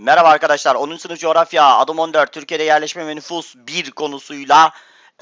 Merhaba arkadaşlar. 10. sınıf coğrafya adım 14 Türkiye'de yerleşme ve nüfus 1 konusuyla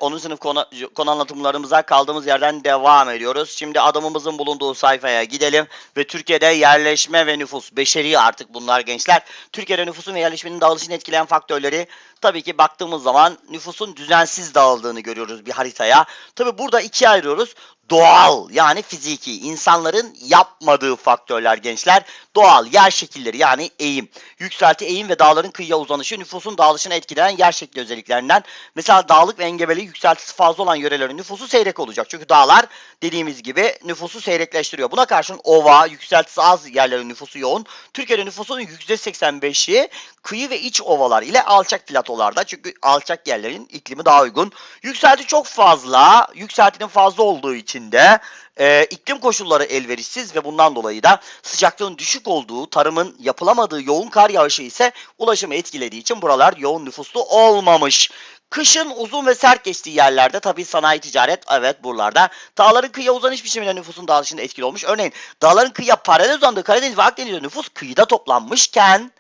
10. sınıf konu, konu anlatımlarımıza kaldığımız yerden devam ediyoruz. Şimdi adımımızın bulunduğu sayfaya gidelim ve Türkiye'de yerleşme ve nüfus beşeri artık bunlar gençler. Türkiye'de nüfusun ve yerleşmenin dağılışını etkileyen faktörleri tabii ki baktığımız zaman nüfusun düzensiz dağıldığını görüyoruz bir haritaya. Tabii burada ikiye ayırıyoruz. Doğal yani fiziki insanların yapmadığı faktörler gençler. Doğal yer şekilleri yani eğim. Yükselti eğim ve dağların kıyıya uzanışı nüfusun dağılışını etkileyen yer şekli özelliklerinden. Mesela dağlık ve engebeli yükseltisi fazla olan yörelerin nüfusu seyrek olacak. Çünkü dağlar dediğimiz gibi nüfusu seyrekleştiriyor. Buna karşın ova, yükseltisi az yerlerin nüfusu yoğun. Türkiye'de nüfusun %85'i kıyı ve iç ovalar ile alçak platolarda. Çünkü alçak yerlerin iklimi daha uygun. Yükselti çok fazla. Yükseltinin fazla olduğu için de e, iklim koşulları elverişsiz ve bundan dolayı da sıcaklığın düşük olduğu, tarımın yapılamadığı yoğun kar yağışı ise ulaşımı etkilediği için buralar yoğun nüfuslu olmamış. Kışın uzun ve sert geçtiği yerlerde tabii sanayi ticaret evet buralarda. Dağların kıyıya uzanış biçiminde nüfusun dağılışında etkili olmuş. Örneğin dağların kıyıya paralel uzandığı Karadeniz ve Akdeniz'de nüfus kıyıda toplanmışken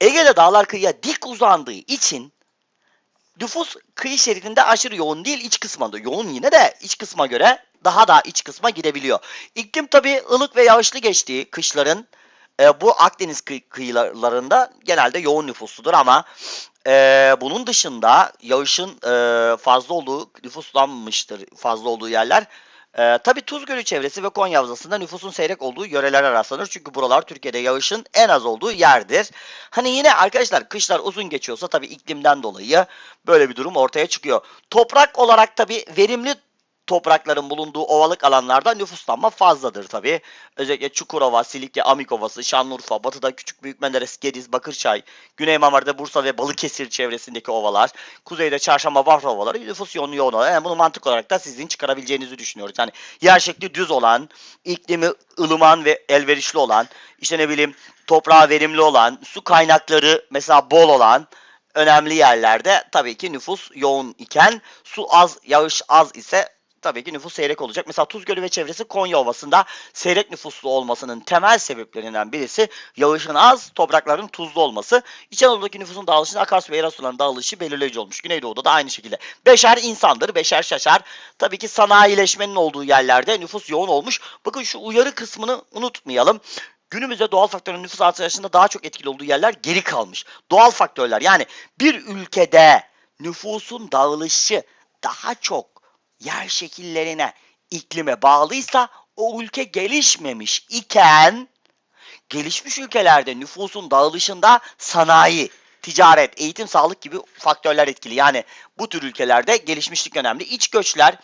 Ege'de dağlar kıyıya dik uzandığı için nüfus kıyı şeridinde aşırı yoğun değil iç kısmında yoğun yine de iç kısma göre daha da iç kısma gidebiliyor. İklim tabii ılık ve yağışlı geçtiği kışların e, bu Akdeniz kıy- kıyılarında genelde yoğun nüfusludur ama e, bunun dışında yağışın e, fazla olduğu nüfuslanmıştır fazla olduğu yerler. E, tabii Tuz Gölü çevresi ve Konya Havzası'nda nüfusun seyrek olduğu yörelere rastlanır. Çünkü buralar Türkiye'de yağışın en az olduğu yerdir. Hani yine arkadaşlar kışlar uzun geçiyorsa tabii iklimden dolayı böyle bir durum ortaya çıkıyor. Toprak olarak tabii verimli toprakların bulunduğu ovalık alanlarda nüfuslanma fazladır tabii. Özellikle Çukurova, Silifke, Amik Ovası, Şanlıurfa, Batı'da Küçük Büyük Menderes, Gediz, Bakırçay, Güney Marmara'da Bursa ve Balıkesir çevresindeki ovalar, Kuzeyde Çarşamba, Bafra ovaları nüfus yoğun yoğun olan. Yani bunu mantık olarak da sizin çıkarabileceğinizi düşünüyoruz. Yani yer şekli düz olan, iklimi ılıman ve elverişli olan, işte ne bileyim toprağı verimli olan, su kaynakları mesela bol olan, önemli yerlerde tabii ki nüfus yoğun iken su az, yağış az ise tabii ki nüfus seyrek olacak. Mesela Tuz Gölü ve çevresi Konya Ovası'nda seyrek nüfuslu olmasının temel sebeplerinden birisi yağışın az, toprakların tuzlu olması. İç Anadolu'daki nüfusun dağılışında akarsu ve yeraltı sularının dağılışı belirleyici olmuş. Güneydoğu'da da aynı şekilde. Beşer insandır, beşer şaşar. Tabii ki sanayileşmenin olduğu yerlerde nüfus yoğun olmuş. Bakın şu uyarı kısmını unutmayalım. Günümüzde doğal faktörün nüfus artışında daha çok etkili olduğu yerler geri kalmış. Doğal faktörler yani bir ülkede nüfusun dağılışı daha çok yer şekillerine, iklime bağlıysa o ülke gelişmemiş iken gelişmiş ülkelerde nüfusun dağılışında sanayi, ticaret, eğitim, sağlık gibi faktörler etkili. Yani bu tür ülkelerde gelişmişlik önemli. İç göçler,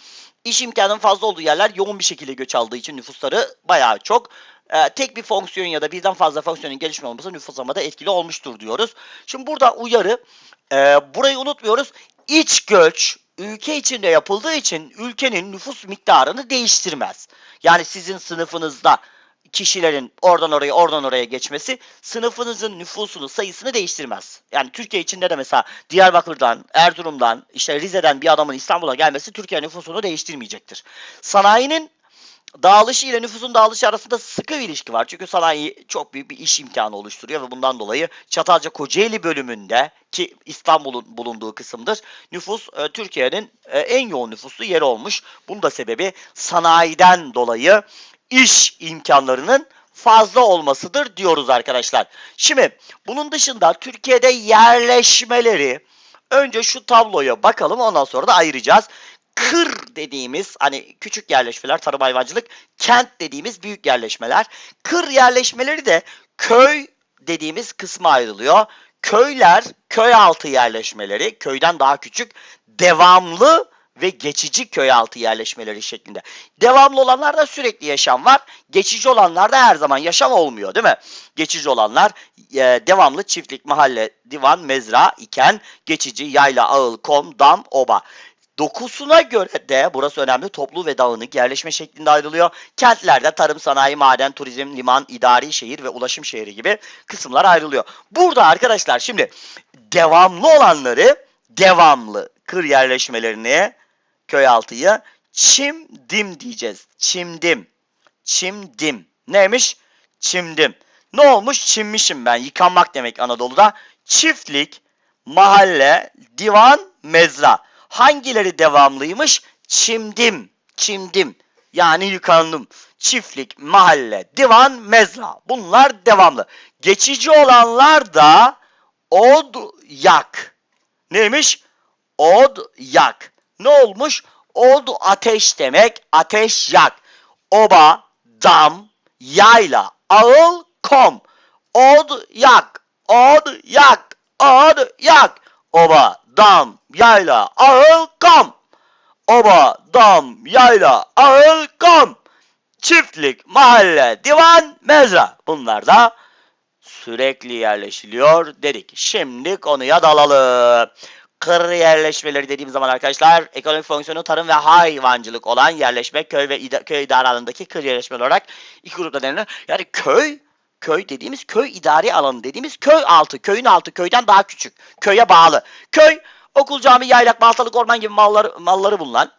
iş imkanının fazla olduğu yerler yoğun bir şekilde göç aldığı için nüfusları bayağı çok. Ee, tek bir fonksiyon ya da birden fazla fonksiyonun gelişme olması nüfuslamada etkili olmuştur diyoruz. Şimdi burada uyarı, e, burayı unutmuyoruz. İç göç ülke içinde yapıldığı için ülkenin nüfus miktarını değiştirmez. Yani sizin sınıfınızda kişilerin oradan oraya oradan oraya geçmesi sınıfınızın nüfusunu sayısını değiştirmez. Yani Türkiye içinde de mesela Diyarbakır'dan, Erzurum'dan, işte Rize'den bir adamın İstanbul'a gelmesi Türkiye nüfusunu değiştirmeyecektir. Sanayinin dağılışı ile nüfusun dağılışı arasında sıkı bir ilişki var. Çünkü sanayi çok büyük bir iş imkanı oluşturuyor ve bundan dolayı Çatalca Kocaeli bölümünde ki İstanbul'un bulunduğu kısımdır. Nüfus e, Türkiye'nin e, en yoğun nüfuslu yeri olmuş. Bunun da sebebi sanayiden dolayı iş imkanlarının fazla olmasıdır diyoruz arkadaşlar. Şimdi bunun dışında Türkiye'de yerleşmeleri önce şu tabloya bakalım ondan sonra da ayıracağız kır dediğimiz hani küçük yerleşmeler, tarım hayvancılık, kent dediğimiz büyük yerleşmeler. Kır yerleşmeleri de köy dediğimiz kısma ayrılıyor. Köyler, köy altı yerleşmeleri, köyden daha küçük, devamlı ve geçici köy altı yerleşmeleri şeklinde. Devamlı olanlarda sürekli yaşam var. Geçici olanlarda her zaman yaşam olmuyor değil mi? Geçici olanlar e, devamlı çiftlik, mahalle, divan, mezra iken geçici yayla, ağıl, kom, dam, oba. Dokusuna göre de burası önemli toplu ve dağınık yerleşme şeklinde ayrılıyor. Kentlerde tarım, sanayi, maden, turizm, liman, idari şehir ve ulaşım şehri gibi kısımlar ayrılıyor. Burada arkadaşlar şimdi devamlı olanları devamlı kır yerleşmelerini köy altıyı çimdim diyeceğiz. Çimdim. Çimdim. Neymiş? Çimdim. Ne olmuş? Çinmişim ben. Yıkanmak demek Anadolu'da. Çiftlik, mahalle, divan, mezra. Hangileri devamlıymış? Çimdim, çimdim. Yani yıkandım. Çiftlik, mahalle, divan, mezra. Bunlar devamlı. Geçici olanlar da od, yak. Neymiş? Od, yak. Ne olmuş? Od ateş demek. Ateş yak. Oba, dam, yayla, ağıl, kom. Od, yak. Od, yak. Od, yak. Oba, dam, yayla, ağıl, kom. Oba, dam, yayla, ağıl, kom. Çiftlik, mahalle, divan, mezra. Bunlar da sürekli yerleşiliyor dedik. Şimdi konuya dalalım. Kır yerleşmeleri dediğim zaman arkadaşlar ekonomik fonksiyonu tarım ve hayvancılık olan yerleşme köy ve ida- köy idare alanındaki kır yerleşmeleri olarak iki grupta denilir. Yani köy köy dediğimiz köy idari alanı dediğimiz köy altı köyün altı köyden daha küçük köye bağlı. Köy okul cami yaylak baltalık orman gibi malları, malları bulunan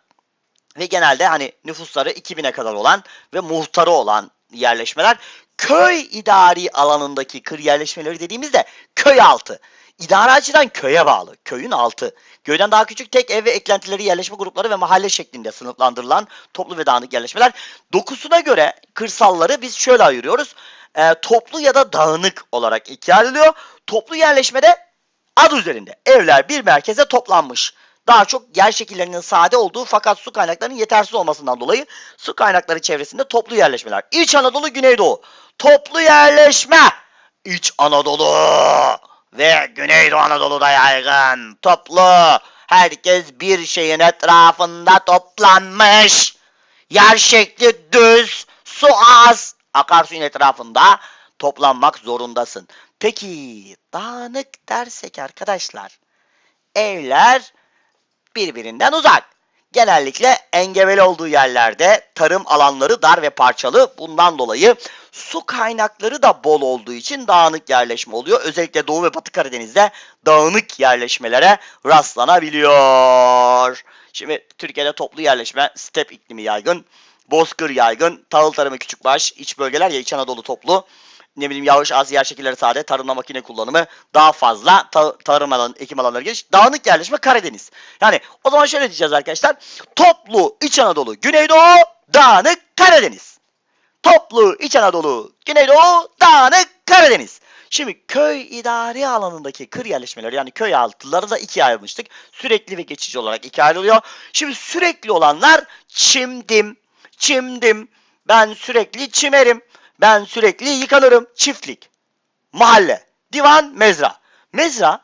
ve genelde hani nüfusları 2000'e kadar olan ve muhtarı olan yerleşmeler köy idari alanındaki kır yerleşmeleri dediğimizde köy altı. İdari açıdan köye bağlı. Köyün altı. Köyden daha küçük tek ev ve eklentileri yerleşme grupları ve mahalle şeklinde sınıflandırılan toplu ve dağınık yerleşmeler. Dokusuna göre kırsalları biz şöyle ayırıyoruz. Ee, toplu ya da dağınık olarak ikiye ayrılıyor. Toplu yerleşmede adı üzerinde evler bir merkeze toplanmış. Daha çok yer şekillerinin sade olduğu fakat su kaynaklarının yetersiz olmasından dolayı su kaynakları çevresinde toplu yerleşmeler. İç Anadolu, Güneydoğu. Toplu yerleşme. İç Anadolu ve Güneydoğu Anadolu'da yaygın. Toplu. Herkes bir şeyin etrafında toplanmış. Yer şekli düz, su az. Akarsuyun etrafında toplanmak zorundasın. Peki dağınık dersek arkadaşlar evler birbirinden uzak. Genellikle engebeli olduğu yerlerde tarım alanları dar ve parçalı. Bundan dolayı su kaynakları da bol olduğu için dağınık yerleşme oluyor. Özellikle Doğu ve Batı Karadeniz'de dağınık yerleşmelere rastlanabiliyor. Şimdi Türkiye'de toplu yerleşme, step iklimi yaygın, bozkır yaygın, tahıl tarımı küçükbaş, iç bölgeler ya İç Anadolu toplu ne bileyim yağış az yer şekilleri sade, tarımda makine kullanımı daha fazla, ta- tarım alanı, ekim alanları geniş, dağınık yerleşme Karadeniz. Yani o zaman şöyle diyeceğiz arkadaşlar. Toplu İç Anadolu, Güneydoğu, dağınık Karadeniz. Toplu İç Anadolu, Güneydoğu, dağınık Karadeniz. Şimdi köy idari alanındaki kır yerleşmeleri yani köy altıları da ikiye ayrılmıştık. Sürekli ve geçici olarak ikiye ayrılıyor. Şimdi sürekli olanlar çimdim, çimdim, ben sürekli çimerim. Ben sürekli yıkanırım. Çiftlik, mahalle, divan, mezra. Mezra,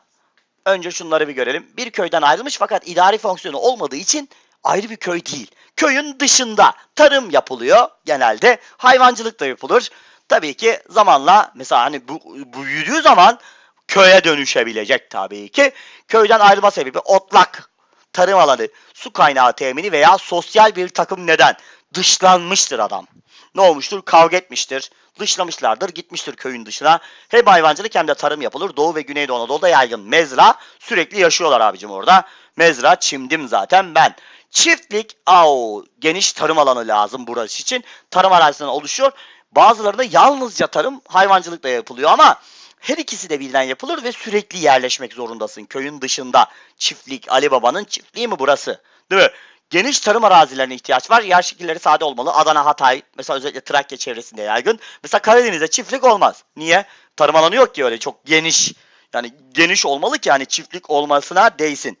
önce şunları bir görelim. Bir köyden ayrılmış fakat idari fonksiyonu olmadığı için ayrı bir köy değil. Köyün dışında tarım yapılıyor genelde. Hayvancılık da yapılır. Tabii ki zamanla mesela hani bu, büyüdüğü zaman köye dönüşebilecek tabii ki. Köyden ayrılma sebebi otlak, tarım alanı, su kaynağı temini veya sosyal bir takım neden. Dışlanmıştır adam ne olmuştur? Kavga etmiştir. Dışlamışlardır. Gitmiştir köyün dışına. Hem hayvancılık hem de tarım yapılır. Doğu ve Güneydoğu Anadolu'da yaygın. Mezra sürekli yaşıyorlar abicim orada. Mezra çimdim zaten ben. Çiftlik au geniş tarım alanı lazım burası için. Tarım arazisinden oluşuyor. Bazılarında yalnızca tarım hayvancılık da yapılıyor ama her ikisi de birden yapılır ve sürekli yerleşmek zorundasın köyün dışında. Çiftlik Ali Baba'nın çiftliği mi burası? Değil mi? Geniş tarım arazilerine ihtiyaç var. Yer şekilleri sade olmalı. Adana, Hatay, mesela özellikle Trakya çevresinde yaygın. Mesela Karadeniz'de çiftlik olmaz. Niye? Tarım alanı yok ki öyle çok geniş. Yani geniş olmalı ki yani çiftlik olmasına değsin.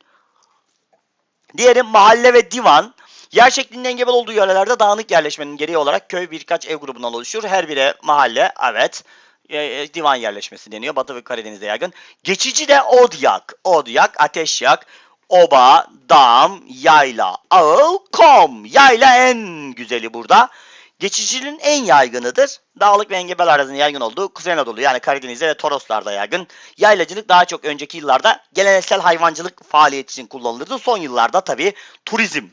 Diyelim mahalle ve divan. Yer şeklinde engebel olduğu yerlerde dağınık yerleşmenin gereği olarak köy birkaç ev grubundan oluşuyor. Her biri mahalle, evet. E, e, divan yerleşmesi deniyor. Batı ve Karadeniz'de yaygın. Geçici de od yak. Od yak, ateş yak. Oba, dam, yayla, ağıl, kom. Yayla en güzeli burada. Geçicinin en yaygınıdır. Dağlık ve engebel arazinin yaygın olduğu Kuzey Anadolu yani Karadeniz'de ve Toroslar'da yaygın. Yaylacılık daha çok önceki yıllarda geleneksel hayvancılık faaliyeti için kullanılırdı. Son yıllarda tabii turizm,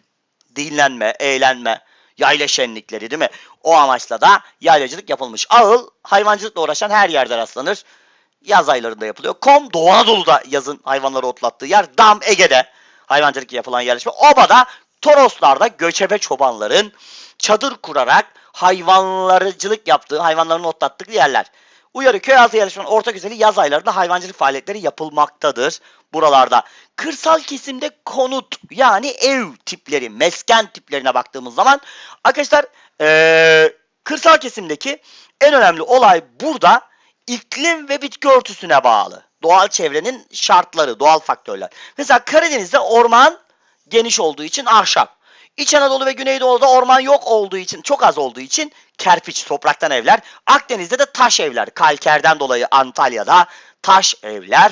dinlenme, eğlenme, yayla şenlikleri değil mi? O amaçla da yaylacılık yapılmış. Ağıl hayvancılıkla uğraşan her yerde rastlanır. Yaz aylarında yapılıyor. Kom Doğu Anadolu'da yazın hayvanları otlattığı yer. Dam Ege'de hayvancılık yapılan yerleşme. Oba'da Toroslar'da göçebe çobanların çadır kurarak hayvanlarıcılık yaptığı, hayvanlarını otlattığı yerler. Uyarı köy altı yerleşmenin orta güzeli yaz aylarında hayvancılık faaliyetleri yapılmaktadır buralarda. Kırsal kesimde konut yani ev tipleri, mesken tiplerine baktığımız zaman arkadaşlar eee, kırsal kesimdeki en önemli olay burada iklim ve bitki örtüsüne bağlı. Doğal çevrenin şartları, doğal faktörler. Mesela Karadeniz'de orman geniş olduğu için ahşap. İç Anadolu ve Güneydoğu'da orman yok olduğu için, çok az olduğu için kerpiç, topraktan evler. Akdeniz'de de taş evler. Kalkerden dolayı Antalya'da taş evler.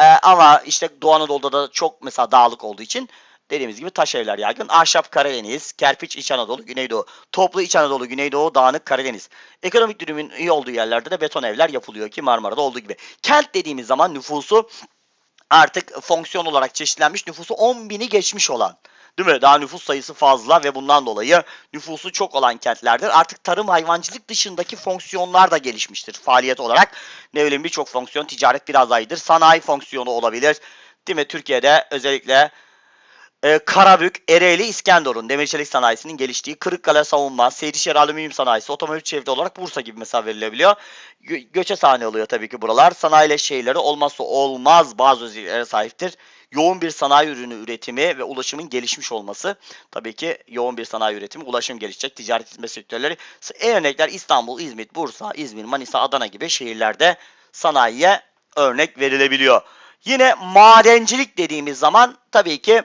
Ee, ama işte Doğu Anadolu'da da çok mesela dağlık olduğu için dediğimiz gibi taş evler yaygın. Ahşap Karadeniz, kerpiç İç Anadolu, Güneydoğu. Toplu İç Anadolu, Güneydoğu, dağınık Karadeniz. Ekonomik dürümün iyi olduğu yerlerde de beton evler yapılıyor ki Marmara'da olduğu gibi. Kent dediğimiz zaman nüfusu artık fonksiyon olarak çeşitlenmiş nüfusu 10 bini geçmiş olan. Değil mi? Daha nüfus sayısı fazla ve bundan dolayı nüfusu çok olan kentlerdir. Artık tarım hayvancılık dışındaki fonksiyonlar da gelişmiştir faaliyet olarak. Ne bileyim birçok fonksiyon ticaret biraz aydır. Sanayi fonksiyonu olabilir. Değil mi? Türkiye'de özellikle e, Karabük, Ereğli, İskenderun demir çelik sanayisinin geliştiği Kırıkkale savunma, Seydişehir alüminyum sanayisi, otomobil çevre olarak Bursa gibi mesela verilebiliyor. Gö- göçe sahne oluyor tabii ki buralar. Sanayiyle şehirleri olmazsa olmaz bazı özelliklere sahiptir. Yoğun bir sanayi ürünü üretimi ve ulaşımın gelişmiş olması. Tabii ki yoğun bir sanayi üretimi, ulaşım gelişecek, ticaret hizmet sektörleri. En örnekler İstanbul, İzmit, Bursa, İzmir, Manisa, Adana gibi şehirlerde sanayiye örnek verilebiliyor. Yine madencilik dediğimiz zaman tabii ki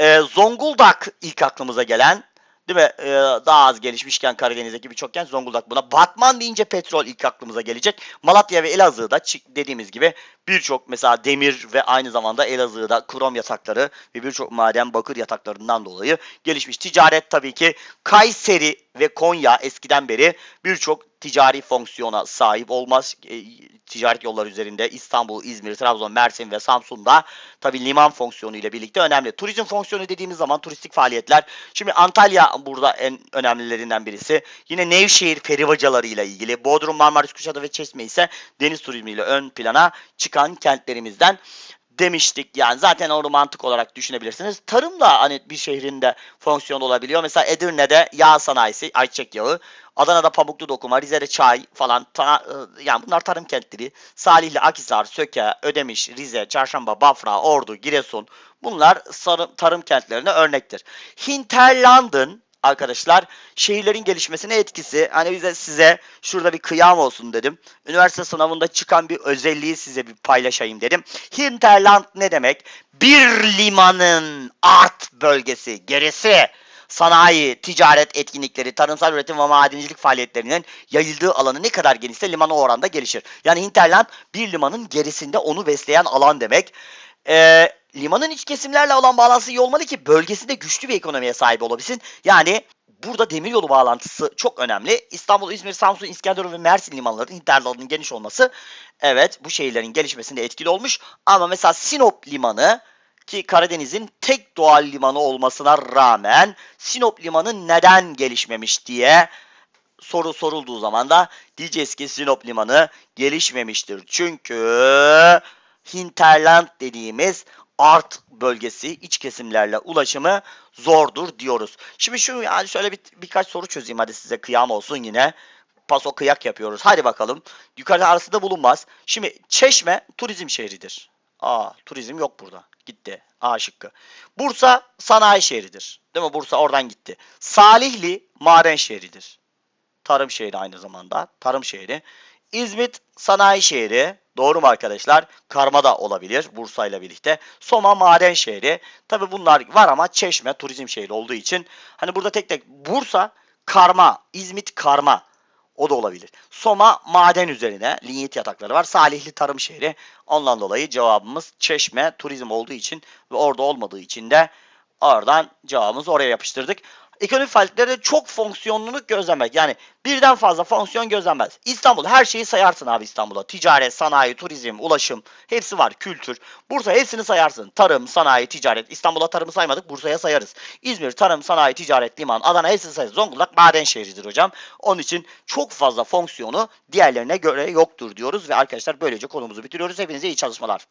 e, Zonguldak ilk aklımıza gelen değil mi? E, daha az gelişmişken Karadeniz'deki birçok kent Zonguldak buna. Batman deyince petrol ilk aklımıza gelecek. Malatya ve Elazığ'da dediğimiz gibi birçok mesela demir ve aynı zamanda Elazığ'da krom yatakları ve birçok maden bakır yataklarından dolayı gelişmiş. Ticaret tabii ki Kayseri ve Konya eskiden beri birçok ticari fonksiyona sahip olmaz. E, ticaret yolları üzerinde İstanbul, İzmir, Trabzon, Mersin ve Samsun'da tabii liman fonksiyonu ile birlikte önemli. Turizm fonksiyonu dediğimiz zaman turistik faaliyetler. Şimdi Antalya burada en önemlilerinden birisi. Yine Nevşehir perivacaları ile ilgili. Bodrum, Marmaris, Kuşadası ve Çeşme ise deniz turizmiyle ön plana çıkan kentlerimizden demiştik. Yani zaten onu mantık olarak düşünebilirsiniz. Tarım da hani bir şehrinde fonksiyon olabiliyor. Mesela Edirne'de yağ sanayisi, ayçiçek yağı. Adana'da pamuklu dokuma, Rize'de çay falan. ta- e, yani bunlar tarım kentleri. Salihli, Akhisar, Söke, Ödemiş, Rize, Çarşamba, Bafra, Ordu, Giresun. Bunlar tarım kentlerine örnektir. Hinterland'ın arkadaşlar şehirlerin gelişmesine etkisi. Hani bize size şurada bir kıyam olsun dedim. Üniversite sınavında çıkan bir özelliği size bir paylaşayım dedim. Hinterland ne demek? Bir limanın art bölgesi, gerisi sanayi, ticaret etkinlikleri, tarımsal üretim ve madencilik faaliyetlerinin yayıldığı alanı ne kadar genişse liman o oranda gelişir. Yani hinterland bir limanın gerisinde onu besleyen alan demek. Ee, limanın iç kesimlerle olan bağlantısı iyi olmalı ki bölgesinde güçlü bir ekonomiye sahip olabilsin. Yani burada demiryolu bağlantısı çok önemli. İstanbul, İzmir, Samsun, İskenderun ve Mersin limanlarının hinterlandının geniş olması evet bu şehirlerin gelişmesinde etkili olmuş. Ama mesela Sinop limanı ki Karadeniz'in tek doğal limanı olmasına rağmen Sinop limanı neden gelişmemiş diye soru sorulduğu zaman da diyeceğiz ki Sinop limanı gelişmemiştir. Çünkü hinterland dediğimiz art bölgesi iç kesimlerle ulaşımı zordur diyoruz. Şimdi şu yani şöyle bir, birkaç soru çözeyim hadi size kıyam olsun yine. Paso kıyak yapıyoruz. Hadi bakalım. Yukarıda arasında bulunmaz. Şimdi Çeşme turizm şehridir. Aa turizm yok burada. Gitti. A şıkkı. Bursa sanayi şehridir. Değil mi? Bursa oradan gitti. Salihli maden şehridir. Tarım şehri aynı zamanda. Tarım şehri. İzmit sanayi şehri. Doğru mu arkadaşlar? Karma da olabilir Bursa ile birlikte. Soma maden şehri. Tabi bunlar var ama Çeşme turizm şehri olduğu için hani burada tek tek Bursa karma, İzmit karma. O da olabilir. Soma maden üzerine linyit yatakları var. Salihli tarım şehri. Ondan dolayı cevabımız Çeşme turizm olduğu için ve orada olmadığı için de oradan cevabımızı oraya yapıştırdık. Ekonomik faaliyetlerde çok fonksiyonluluk gözlemek. Yani birden fazla fonksiyon gözlenmez. İstanbul her şeyi sayarsın abi İstanbul'a. Ticaret, sanayi, turizm, ulaşım hepsi var. Kültür. Bursa hepsini sayarsın. Tarım, sanayi, ticaret. İstanbul'a tarımı saymadık. Bursa'ya sayarız. İzmir, tarım, sanayi, ticaret, liman, Adana hepsini sayarız. Zonguldak maden şehridir hocam. Onun için çok fazla fonksiyonu diğerlerine göre yoktur diyoruz ve arkadaşlar böylece konumuzu bitiriyoruz. Hepinize iyi çalışmalar.